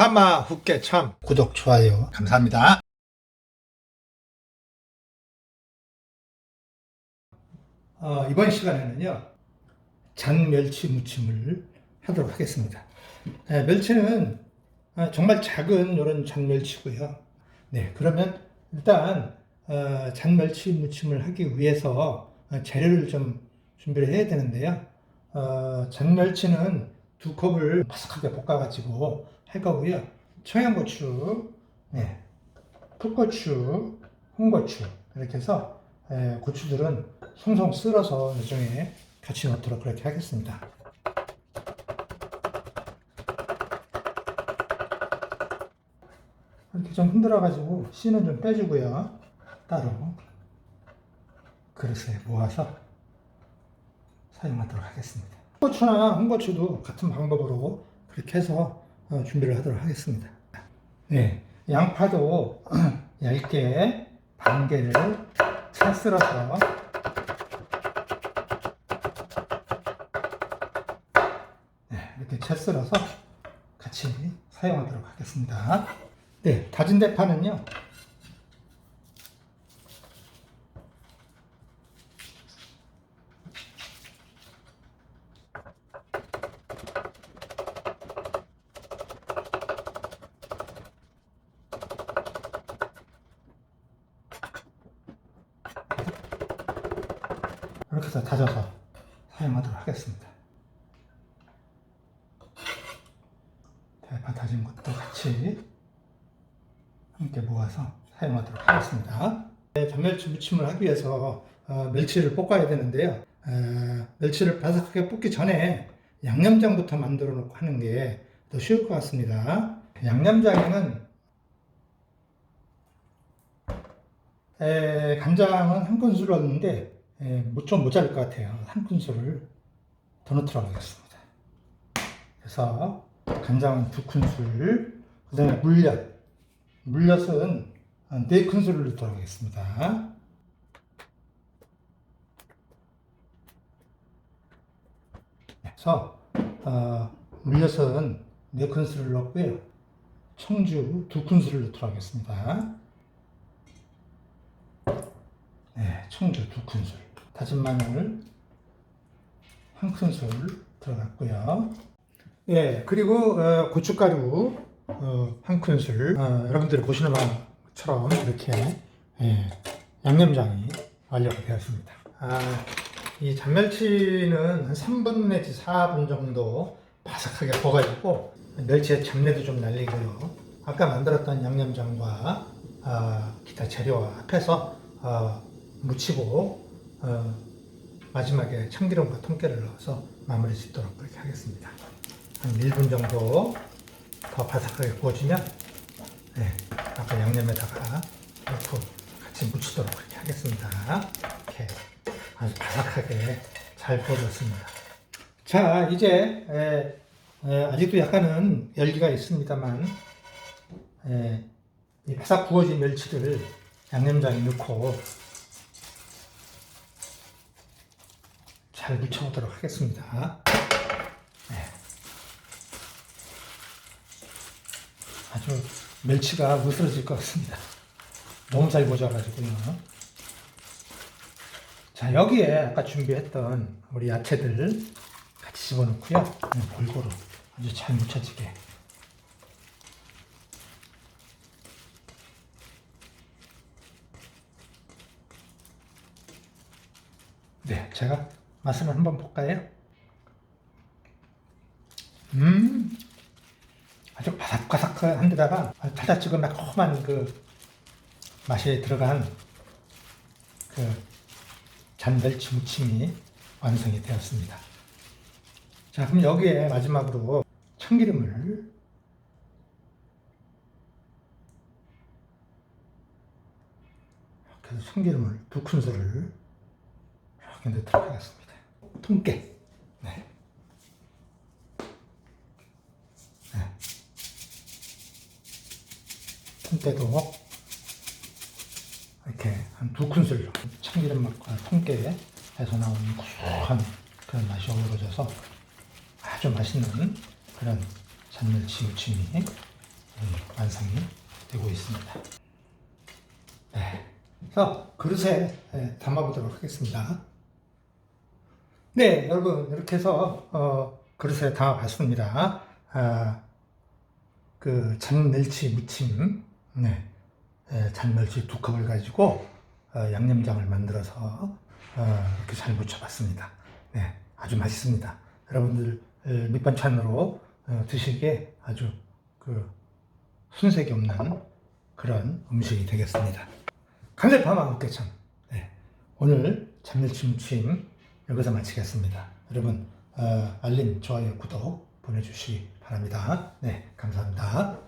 파마 훅개참 구독, 좋아요. 감사합니다. 어, 이번 시간에는요, 장멸치 무침을 하도록 하겠습니다. 예, 멸치는 아, 정말 작은 이런 장멸치고요. 네, 그러면 일단 어, 장멸치 무침을 하기 위해서 어, 재료를 좀 준비를 해야 되는데요. 어, 장멸치는 두 컵을 바삭하게 볶아가지고 할 거고요. 청양고추, 네, 풋고추, 홍고추 이렇게 해서 에, 고추들은 송송 쓸어서 나중에 같이 넣도록 그렇게 하겠습니다. 이렇게 좀 흔들어가지고 씨는 좀 빼주고요. 따로 그릇에 모아서 사용하도록 하겠습니다. 홍고추나 홍고추도 같은 방법으로 그렇게 해서 어, 준비를 하도록 하겠습니다. 네, 양파도 얇게 반 개를 채 쓸어서 네, 이렇게 채 쓸어서 같이 사용하도록 하겠습니다. 네, 다진 대파는요. 이렇게 해서 다져서 사용하도록 하겠습니다. 대파 다진 것도 같이 함께 모아서 사용하도록 하겠습니다. 네, 전멸치 무침을 하기 위해서 어, 멸치를 볶아야 되는데요. 어, 멸치를 바삭하게 볶기 전에 양념장부터 만들어 놓고 하는 게 더 쉬울 것 같습니다. 양념장에는 에, 간장은 한 큰술 넣었는데 에, 뭐좀 모자랄 것 같아요. 한 큰술을 더 넣도록 하겠습니다. 그래서 간장은 두 큰술, 그 다음에 물엿, 물엿은 네 큰술을 넣도록 하겠습니다. 그래서 어, 물엿은 네 큰술을 넣고요. 청주 두 큰술을 넣도록 하겠습니다. 네, 청주 두 큰술, 다진 마늘 한 큰술 들어갔고요. 예, 그리고 어, 고춧가루 어, 한 큰술. 어, 여러분들이 보시는 바처럼 이렇게 예, 양념장이 완료가 되었습니다. 아, 이 잔멸치는 한 3분 내지 4분 정도 바삭하게 구워가지고 멸치의 잡내도 좀 날리고요. 아까 만들었던 양념장과 아, 기타 재료와 합해서 어, 무치고 어, 마지막에 참기름과 통깨를 넣어서 마무리 짓도록 그렇게 하겠습니다. 한 1분 정도 더 바삭하게 구워지면 네, 아까 양념에다가 넣고 같이 무치도록 그렇게 하겠습니다. 이렇게 아주 바삭하게 잘 구워졌습니다. 자, 이제 에, 에, 아직도 약간은 열기가 있습니다만 에, 이 바삭 구워진 멸치를 양념장에 넣고 잘 무쳐보도록 하겠습니다. 네. 아주 멸치가 무스러질 것 같습니다. 너무 잘 구워져가지고요. 자, 여기에 아까 준비했던 우리 야채들 같이 집어넣고요. 그냥 골고루 아주 잘 묻혀지게. 네, 제가 맛을 한번 볼까요? 음, 아주 바삭바삭한 데다가 달짝지근 매콤한 그 맛이 들어간 그 잔멸치 무침이 완성이 되었습니다. 자, 그럼 여기에 마지막으로 참기름을 해서 참기름을 두 큰술을 이렇게 넣도록 하겠습니다. 통깨. 네. 네. 통깨도 이렇게 한 두 큰술 참기름 맛과 통깨에서 나오는 고소한 그런 맛이 어우러져서 아주 맛있는 그런 잔멸치 무침이 음, 완성이 되고 있습니다. 네. 그래서 그릇에 예, 담아보도록 하겠습니다. 네, 여러분 이렇게 해서 어, 그릇에 담아봤습니다. 아, 그 잔멸치 무침, 네, 예, 잔멸치 두 컵을 가지고 어, 양념장을 만들어서 어, 이렇게 잘 무쳐봤습니다. 네, 아주 맛있습니다. 여러분들 에, 밑반찬으로 어, 드시기에 아주 그 순색이 없는 그런 음식이 되겠습니다. 간대파마 어깨참. 네, 오늘 잔멸치 무침 여기서 마치겠습니다. 여러분 어, 알림, 좋아요, 구독 보내주시기 바랍니다. 네, 감사합니다.